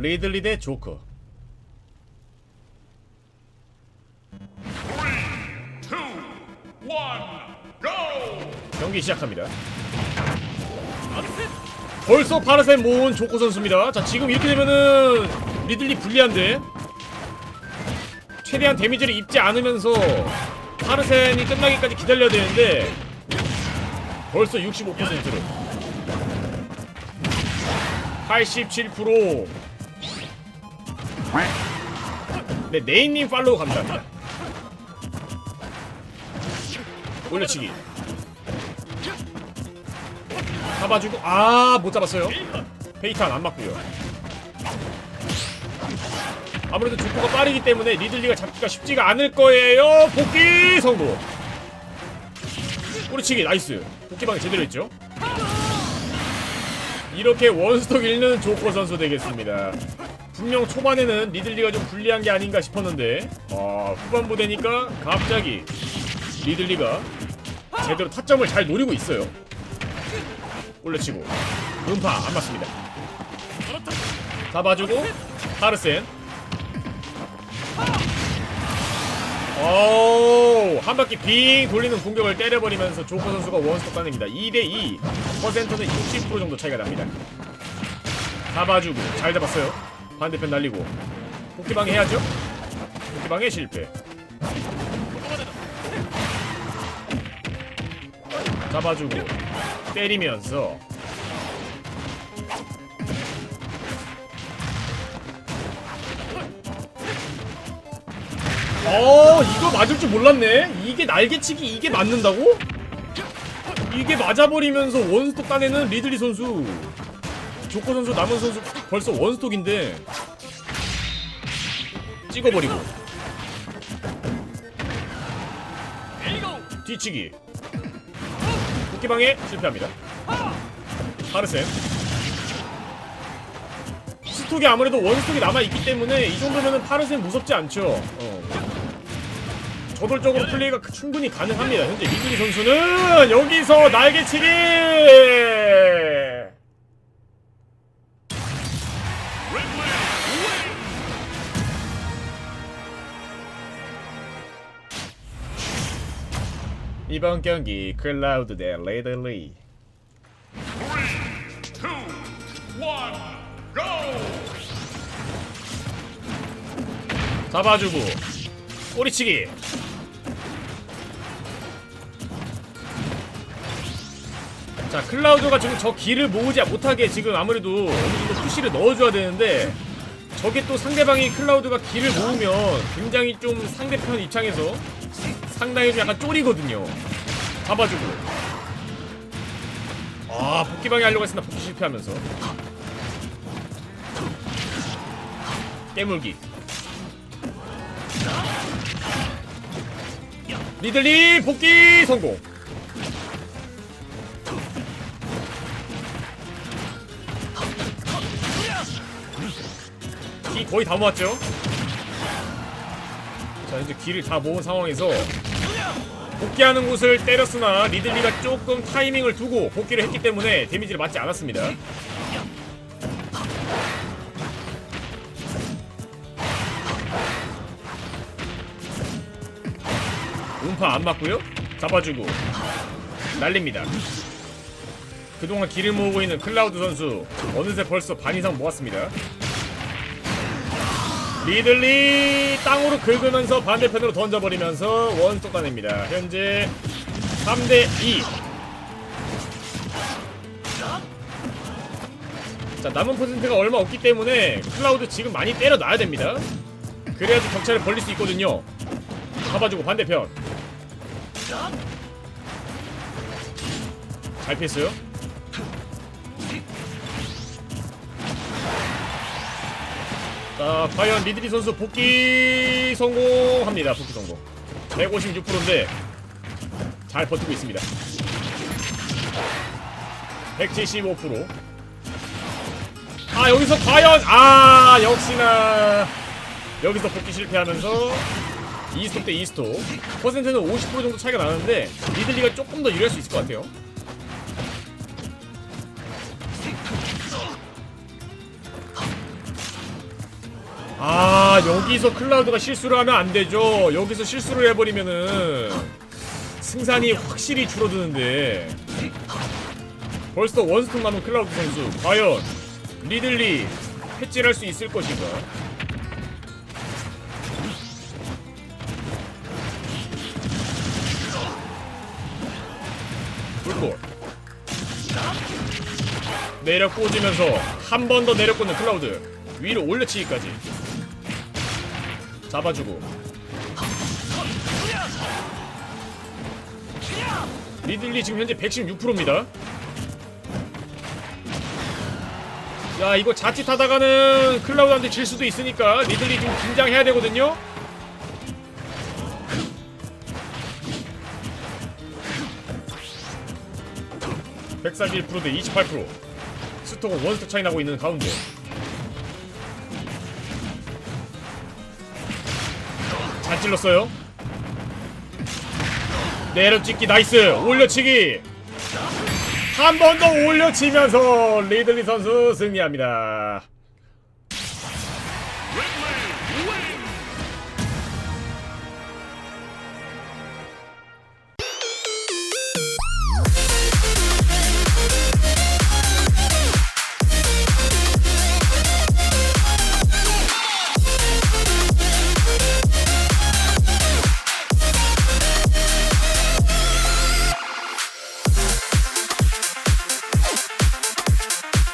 리들리 대 조커. 경기 시작합니다. 벌써 파르센 모은 조커 선수입니다. 자 지금 이렇게 되면은 리들리 불리한데 최대한 데미지를 입지 않으면서 파르센이 끝나기까지 기다려야 되는데 벌써 65%를 87% 네, 네임님 팔로우 감사합니다. 올려치기. 잡아주고 아 못 잡았어요. 페이탄 안 맞고요. 아무래도 조커가 빠르기 때문에 리들리가 잡기가 쉽지가 않을 거예요. 복귀 성공. 꼬리치기 나이스. 복귀방이 제대로 했죠. 이렇게 원스톡 읽는 조커 선수 되겠습니다. 분명 초반에는 리들리가 좀 불리한 게 아닌가 싶었는데 아, 후반부 되니까 갑자기 리들리가 제대로 타점을 잘 노리고 있어요. 올려치고 음파 안 맞습니다. 잡아주고 하르센 오한 바퀴 빙 돌리는 공격을 때려버리면서 조커 선수가 원스톱 따냅니다. 2대2 퍼센트는 60% 정도 차이가 납니다. 잡아주고 잘 잡았어요. 반대편 날리고 복귀방해 해야죠. 복귀방해 실패. 잡아주고 때리면서 어 이거 맞을 줄 몰랐네. 이게 날개치기 이게 맞는다고? 이게 맞아버리면서 원스톱 따내는 리들리 선수. 조커 선수 남은 선수 벌써 원스톡인데 찍어버리고. 뒤치기. 복귀방에 실패합니다. 하르센. 스톡이 아무래도 원스톡이 남아있기 때문에 이 정도면은 파르센 무섭지 않죠. 어. 저돌적으로 플레이가 충분히 가능합니다. 현재 이준희 선수는 여기서 날개치기! 이번 경기 클라우드 대 레이들리 잡아주고 꼬리치기 자 클라우드가 지금 저 길을 모으지 못하게 지금 아무래도 어느 정도 푸시를 넣어줘야 되는데 저게 또 상대방이 클라우드가 길을 모으면 굉장히 좀 상대편 입장에서 상당히 좀 약간 쫄이거든요. 잡아주고. 아 복귀방해 하려고 했으나 복귀 실패하면서. 깨물기. 리들리 복귀 성공 기 거의 다 모았죠? 자 이제 기를 다 모은 상황에서 복귀하는 곳을 때렸으나 리들리가 조금 타이밍을 두고 복귀를 했기 때문에 데미지를 맞지 않았습니다. 음파 안 맞고요. 잡아주고 날립니다. 그동안 길을 모으고 있는 클라우드 선수 어느새 벌써 반 이상 모았습니다 리들리 땅으로 긁으면서 반대편으로 던져버리면서 원스톱 따냅니다. 현재 3대2 자 남은 퍼센트가 얼마 없기 때문에 클라우드 지금 많이 때려놔야 됩니다. 그래야지 격차를 벌릴 수 있거든요. 잡아주고 반대편. 잘 피했어요 자 과연 리드리 선수 복귀 성공합니다. 복귀 성공. 156%인데 잘 버티고 있습니다. 175%. 아 여기서 과연 아 역시나. 여기서 복귀 실패하면서 이스톱 대 이스톱. 퍼센트는 50% 정도 차이가 나는데 리들리가 조금 더 유리할 수 있을 것 같아요 아 여기서 클라우드가 실수를 하면 안 되죠. 여기서 실수를 해버리면은 승산이 확실히 줄어드는데. 벌써 원스톱 남은 클라우드 선수 과연 리들리 패치할 수 있을 것인가? 불꽃 내려 꽂으면서 한 번 더 내려 꽂는 클라우드. 위로 올려치기까지 잡아주고. 리들리 지금 현재 116%입니다. 야 이거 자칫하다가는 클라우드한테 질 수도 있으니까 리들리 지금 긴장해야 되거든요. (141%) 대 (28% 스톡은 원스톱 차이 나고 있는 가운데 잘 찔렀어요. 내려찍기 나이스. 올려치기. 한 번 더 올려치면서 리들리 선수 승리합니다